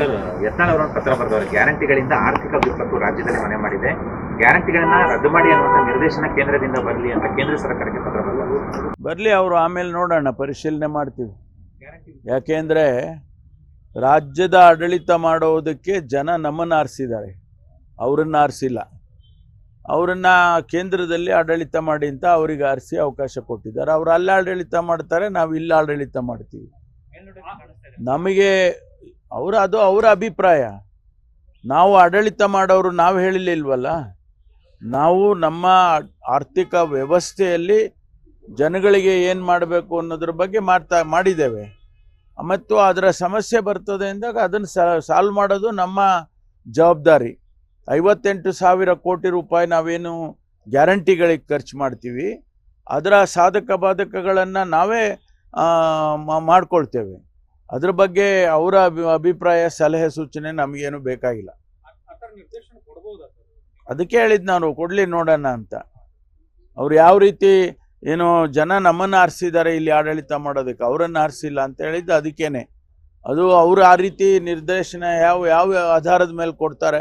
Sir Yatnal ಅವರ ಪತ್ರ ಬರೆದವರು ಗ್ಯಾರಂಟಿಗಳಿಂದ ಆರ್ಥಿಕ ವಿಪತ್ತು ರಾಜ್ಯದಲ್ಲಿ ಮನೆ ಮಾಡಿದೆ. ಗ್ಯಾರಂಟಿಗಳನ್ನ ರದ್ದು ಮಾಡಿ ಅನ್ನುವಂಥ ನಿರ್ದೇಶನ ಕೇಂದ್ರದಿಂದ ಬರಲಿ ಅಂತ ಕೇಂದ್ರ ಸರ್ಕಾರಕ್ಕೆ ಪತ್ರ ಬರೆದರು ಬರಲಿ ಅವರು ಆಮೇಲೆ ನೋಡೋಣ ಪರಿಶೀಲನೆ ಮಾಡ್ತೀವಿ. ಯಾಕೆಂದರೆ ರಾಜ್ಯದ ಆಡಳಿತ ಮಾಡೋದಕ್ಕೆ ಜನ ನಮ್ಮನ್ನು ಆರಿಸಿದ್ದಾರೆ. ಅವರನ್ನು ಆರಿಸಿಲ್ಲ. ಅವರನ್ನು ಕೇಂದ್ರದಲ್ಲಿ ಆಡಳಿತ ಮಾಡಿ ಅಂತ ಅವರಿಗೆ ಆರಿಸಿ ಅವಕಾಶ ಕೊಟ್ಟಿದ್ದಾರೆ. ಅವ್ರು ಅಲ್ಲಿ ಆಡಳಿತ ಮಾಡ್ತಾರೆ ನಾವು ಇಲ್ಲಿ ಆಡಳಿತ ಮಾಡ್ತೀವಿ. ನಮಗೆ ಅವರ ಅದು ಅವರ ಅಭಿಪ್ರಾಯ. ನಾವು ಆಡಳಿತ ಮಾಡೋರು ನಾವು ಹೇಳಿಲಿಲ್ವಲ್ಲ ನಾವು ನಮ್ಮ ಆರ್ಥಿಕ ವ್ಯವಸ್ಥೆಯಲ್ಲಿ ಜನಗಳಿಗೆ ಏನು ಮಾಡಬೇಕು ಅನ್ನೋದ್ರ ಬಗ್ಗೆ ಮಾಡ್ತಾ, ಮಾಡಿದ್ದೇವೆ. ಮತ್ತು ಅದರ ಸಮಸ್ಯೆ ಬರ್ತದೆ ಅಂದಾಗ ಅದನ್ನು ಸಾಲ್ವ್ ಮಾಡೋದು ನಮ್ಮ ಜವಾಬ್ದಾರಿ. ಐವತ್ತೆಂಟು ಸಾವಿರ ಕೋಟಿ ರೂಪಾಯಿ ನಾವೇನು ಗ್ಯಾರಂಟಿಗಳಿಗೆ ಖರ್ಚು ಮಾಡ್ತೀವಿ. ಅದರ ಸಾಧಕ ಬಾಧಕಗಳನ್ನು ನಾವೇ ಮಾಡ್ಕೊಳ್ತೇವೆ. ಅದ್ರ ಬಗ್ಗೆ ಅವರ ಅಭಿ, ಅಭಿಪ್ರಾಯ, ಸಲಹೆ, ಸೂಚನೆ ನಮಗೇನು ಬೇಕಾಗಿಲ್ಲ. ಅದಕ್ಕೆ ಹೇಳಿದ್ ನಾನು, ಕೊಡಲಿ ನೋಡೋಣ ಅಂತ. ಅವ್ರು ಯಾವ ರೀತಿ ಏನು ಜನ ನಮ್ಮನ್ನು ಆರಿಸಿದ್ದಾರೆ, ಇಲ್ಲಿ ಆಡಳಿತ ಮಾಡೋದಕ್ಕೆ ಅವರನ್ನು ಆರಿಸಿಲ್ಲ ಅಂತ ಹೇಳಿದ್ದು ಅದಕ್ಕೇನೆ. ಅದು ಅವರು ಆ ರೀತಿ ನಿರ್ದೇಶನ ಯಾವ ಯಾವ ಆಧಾರದ ಮೇಲೆ ಕೊಡ್ತಾರೆ